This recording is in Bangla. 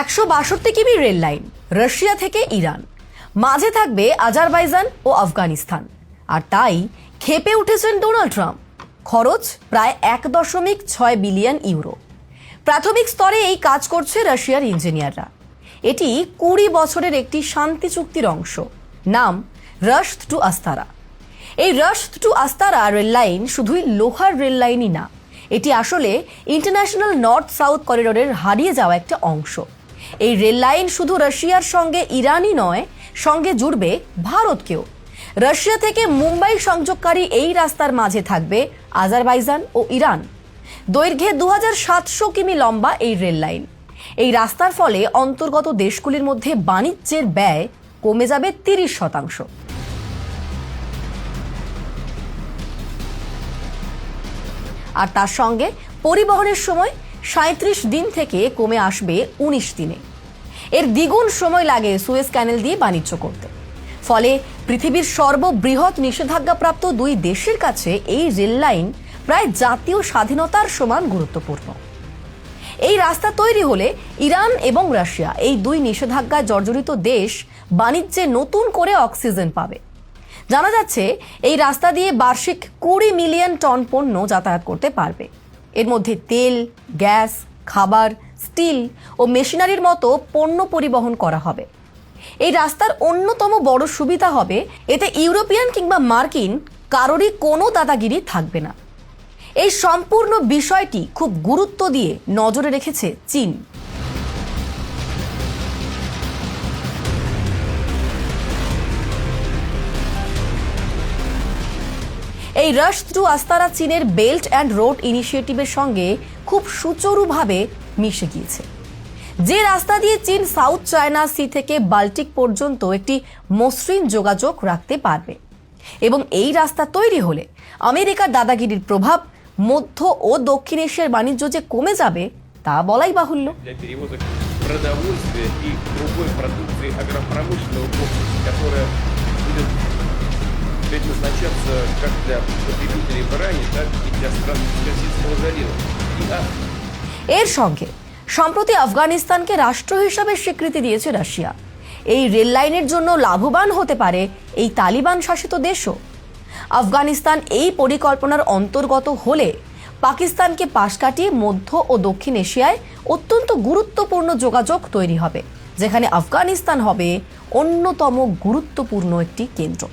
একশো বাষট্টি কিমি রেল লাইন, রাশিয়া থেকে ইরান। মাঝে থাকবে আজারবাইজান ও আফগানিস্তান। আর তাই খেপে উঠেছেন ডোনাল্ড ট্রাম্প। খরচ প্রায় এক দশমিক ছয় বিলিয়ন ইউরো। প্রাথমিক স্তরে এই কাজ করছে রাশিয়ার ইঞ্জিনিয়াররা। এটি কুড়ি বছরের একটি শান্তি চুক্তির অংশ। নাম রশথ টু আস্তারা। এই Rasht to Astara rail line শুধুই লোহার রেল লাইনই না, এটি আসলে ইন্টারন্যাশনাল নর্থ সাউথ করিডোরের হারিয়ে যাওয়া একটা অংশ। এই রেল লাইন শুধু রাশিয়ার সঙ্গে ইরানই নয়, সঙ্গে জুড়বে ভারতকেও। রাশিয়া থেকে মুম্বাই সংযোগকারী এই রাস্তার মাঝে থাকবে আজারবাইজান ও ইরান। দৈর্ঘ্যে দু কিমি লম্বা এই রেল লাইন। এই রাস্তার ফলে অন্তর্গত দেশগুলির মধ্যে বাণিজ্যের ব্যয় কমে যাবে তিরিশ শতাংশ। আর তার সঙ্গে পরিবহনের সময় সাঁত্রিশ দিন থেকে কমে আসবে উনিশ দিনে। এর দ্বিগুণ সময় লাগে সুয়েজ ক্যানেল দিয়ে বাণিজ্য করতে। ফলে পৃথিবীর সর্ববৃহৎ নিষেধাজ্ঞাপ্রাপ্ত দুই দেশের কাছে এই রেল লাইন প্রায় জাতীয় স্বাধীনতার সমান গুরুত্বপূর্ণ। এই রাস্তা তৈরি হলে ইরান এবং রাশিয়া এই দুই নিষেধাজ্ঞায় জর্জরিত দেশ বাণিজ্যে নতুন করে অক্সিজেন পাবে। জানা যাচ্ছে, এই রাস্তা দিয়ে বার্ষিক কুড়ি মিলিয়ন টন পণ্য যাতায়াত করতে পারবে। এর মধ্যে তেল, গ্যাস, খাবার, স্টিল ও মেশিনারির মতো পণ্য পরিবহন করা হবে। এই রাস্তার অন্যতম বড় সুবিধা হবে, এতে ইউরোপিয়ান কিংবা মার্কিন কারোরই কোনো দাদাগিরি থাকবে না। এই সম্পূর্ণ বিষয়টি খুব গুরুত্ব দিয়ে নজরে রেখেছে চীন। এই রাশ থ্রু আস্তারা চীনের বেল্ট অ্যান্ড রোড ইনিশিয়েটিভের সঙ্গে খুব সুচারুভাবে মিশে গিয়েছে যে রাস্তা দিয়ে চীন সাউথ চায়না সি থেকে বাল্টিক পর্যন্ত একটি মসৃণ যোগাযোগ রাখতে পারবে এবং এই রাস্তা তৈরি হলে আমেরিকার দাদাগিরির প্রভাব মধ্য ও দক্ষিণ এশিয়ার বাণিজ্য যে কমে যাবে তা বলাই বাহুল্য для перевозок продовольствия и другой продукции агропромышленного комплекса, которая будет предназначаться как для потребителей в Иране, так и для стран Персидского залива и Африки. এর সঙ্গে সম্প্রতি আফগানিস্তানকে রাষ্ট্র হিসাবে স্বীকৃতি দিয়েছে রাশিয়া এই রেল লাইনের জন্য লাভবান হতে পারে এই তালিবান শাসিত দেশও আফগানিস্তান এই পরিকল্পনার অন্তর্গত হলে পাকিস্তানকে পাশ কাটিয়ে মধ্য ও দক্ষিণ এশিয়ায় অত্যন্ত গুরুত্বপূর্ণ যোগাযোগ তৈরি হবে যেখানে আফগানিস্তান হবে অন্যতম গুরুত্বপূর্ণ একটি কেন্দ্র